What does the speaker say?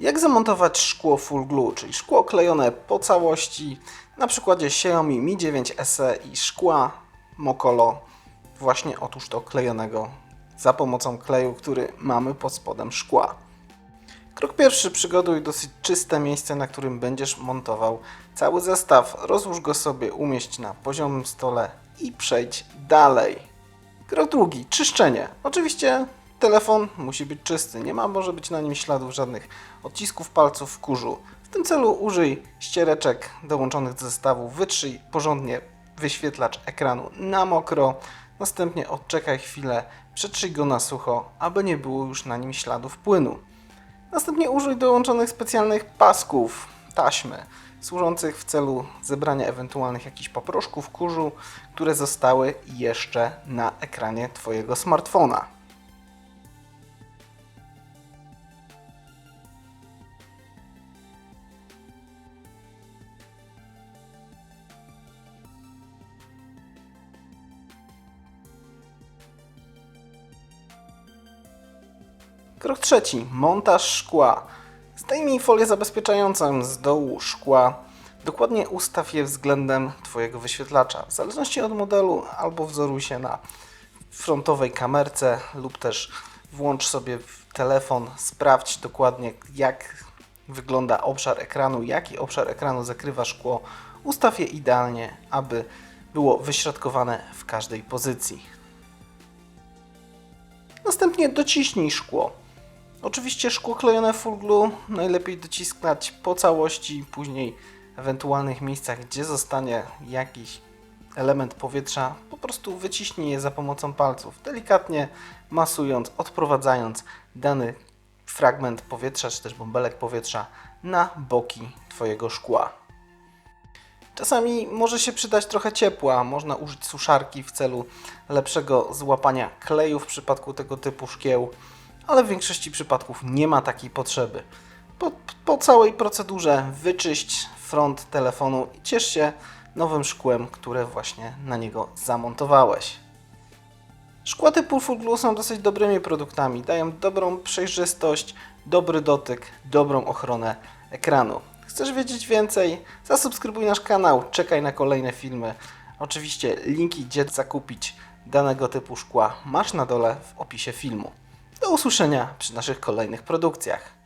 Jak zamontować szkło full glue, czyli szkło klejone po całości na przykładzie Xiaomi Mi 9 SE i szkła Mokolo właśnie otóż to klejonego za pomocą kleju, który mamy pod spodem szkła. Krok pierwszy, przygotuj dosyć czyste miejsce, na którym będziesz montował cały zestaw. Rozłóż go sobie, umieść na poziomym stole i przejdź dalej. Krok drugi, czyszczenie. Oczywiście telefon musi być czysty, nie ma może być na nim śladów żadnych odcisków palców kurzu. W tym celu użyj ściereczek dołączonych do zestawu, wytrzyj porządnie wyświetlacz ekranu na mokro, następnie odczekaj chwilę, przetrzyj go na sucho, aby nie było już na nim śladów płynu. Następnie użyj dołączonych specjalnych pasków, taśmy, służących w celu zebrania ewentualnych jakichś paproszków kurzu, które zostały jeszcze na ekranie Twojego smartfona. Krok trzeci. Montaż szkła. Zdejmij folię zabezpieczającą z dołu szkła. Dokładnie ustaw je względem Twojego wyświetlacza. W zależności od modelu albo wzoruj się na frontowej kamerce lub też włącz sobie telefon, sprawdź dokładnie jak wygląda obszar ekranu, jaki obszar ekranu zakrywa szkło. Ustaw je idealnie, aby było wyśrodkowane w każdej pozycji. Następnie dociśnij szkło. Oczywiście szkło klejone full glue najlepiej dociskać po całości, później w ewentualnych miejscach, gdzie zostanie jakiś element powietrza, po prostu wyciśnij je za pomocą palców, delikatnie masując, odprowadzając dany fragment powietrza, czy też bąbelek powietrza na boki Twojego szkła. Czasami może się przydać trochę ciepła, można użyć suszarki w celu lepszego złapania kleju w przypadku tego typu szkieł, ale w większości przypadków nie ma takiej potrzeby. Po, po całej procedurze wyczyść front telefonu i ciesz się nowym szkłem, które właśnie na niego zamontowałeś. Szkła typu Full Glue są dosyć dobrymi produktami, dają dobrą przejrzystość, dobry dotyk, dobrą ochronę ekranu. Chcesz wiedzieć więcej? Zasubskrybuj nasz kanał, czekaj na kolejne filmy. Oczywiście linki, gdzie zakupić danego typu szkła masz na dole w opisie filmu. Usłyszenia przy naszych kolejnych produkcjach.